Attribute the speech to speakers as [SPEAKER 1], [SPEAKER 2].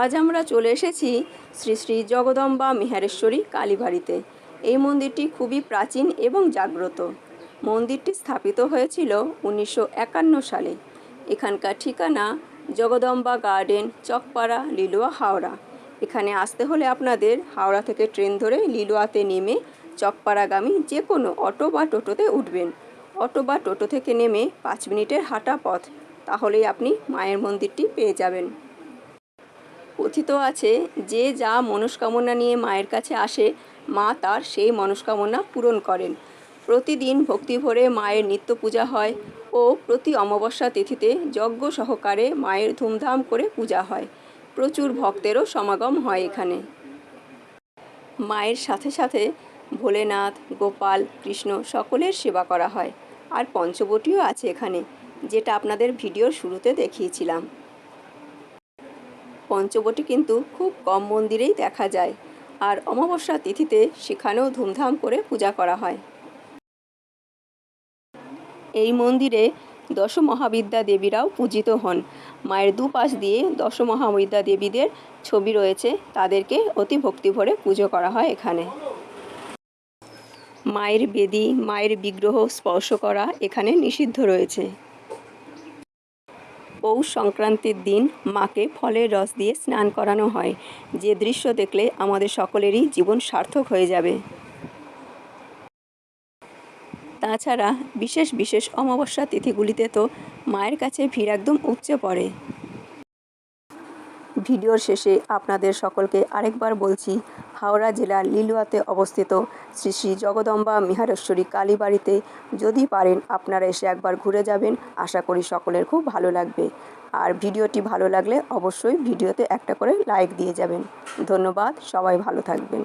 [SPEAKER 1] আজ আমরা চলে এসেছি শ্রী শ্রী জগদম্বা মেহারেশ্বরী কালীবাড়িতে। এই মন্দিরটি খুবই প্রাচীন এবং জাগ্রত। মন্দিরটি স্থাপিত হয়েছিল উনিশশো একান্ন সালে। এখানকার ঠিকানা জগদম্বা গার্ডেন, চকপাড়া, লিলুয়া, হাওড়া। এখানে আসতে হলে আপনাদের হাওড়া থেকে ট্রেন ধরে লিলুয়াতে নেমে চকপাড়াগামী যে কোনো অটো বা টোটোতে উঠবেন। অটো বা টোটো থেকে নেমে পাঁচ মিনিটের হাঁটা পথ। তাহলেই আপনি মায়ের মন্দিরটি পেয়ে যাবেন। কথিত আছে যে যা মনস্কামনা নিয়ে মায়ের কাছে আসে, মা তার সেই মনস্কামনা পূরণ করেন। প্রতিদিন ভক্তি ভরে মায়ের নিত্য পূজা হয় ও প্রতি অমাবস্যা তিথিতে যজ্ঞ সহকারে মায়ের ধুমধাম করে পূজা হয়। প্রচুর ভক্তেরও সমাগম হয় এখানে। মায়ের সাথে সাথে ভোলেনাথ, গোপাল, কৃষ্ণ সকলের সেবা করা হয়। আর পঞ্চবটিও আছে এখানে, যেটা আপনাদের ভিডিওর শুরুতে দেখিয়েছিলাম। পঞ্চবটি কিন্তু খুব কম মন্দিরেই দেখা যায়। আর অমাবস্যা তিথিতে সেখানেও ধুমধাম করে পূজা করা হয়। এই মন্দিরে দশ মহাবিদ্যা দেবীরাও পূজিত হন। মায়ের দুপাশ দিয়ে দশ মহাবিদ্যা দেবীদের ছবি রয়েছে। তাদেরকে অতি ভক্তি ভরে পুজো করা হয় এখানে। মায়ের বেদি, মায়ের বিগ্রহ স্পর্শ করা এখানে নিষিদ্ধ রয়েছে। পৌষ সংক্রান্তির দিন মাকে ফলের রস দিয়ে স্নান করানো হয়। যে দৃশ্য দেখলে আমাদের সকলেরই জীবন সার্থক হয়ে যাবে। তাছাড়া বিশেষ বিশেষ অমাবস্যা তিথিগুলিতে তো মায়ের কাছে ভিড় একদম উপচে পড়ে। ভিডিওর শেষে আপনাদের সকলকে আরেকবার বলছি, হাওড়া জেলার লিলুয়াতে অবস্থিত শ্রী শ্রী জগদম্বা মিহারেশ্বরী কালীবাড়িতে যদি পারেন আপনারা এসে একবার ঘুরে যাবেন, আশা করি সকলের খুব ভালো লাগবে। আর ভিডিওটি ভালো লাগলে অবশ্যই ভিডিওতে একটা করে লাইক দিয়ে যাবেন। ধন্যবাদ, সবাই ভালো থাকবেন।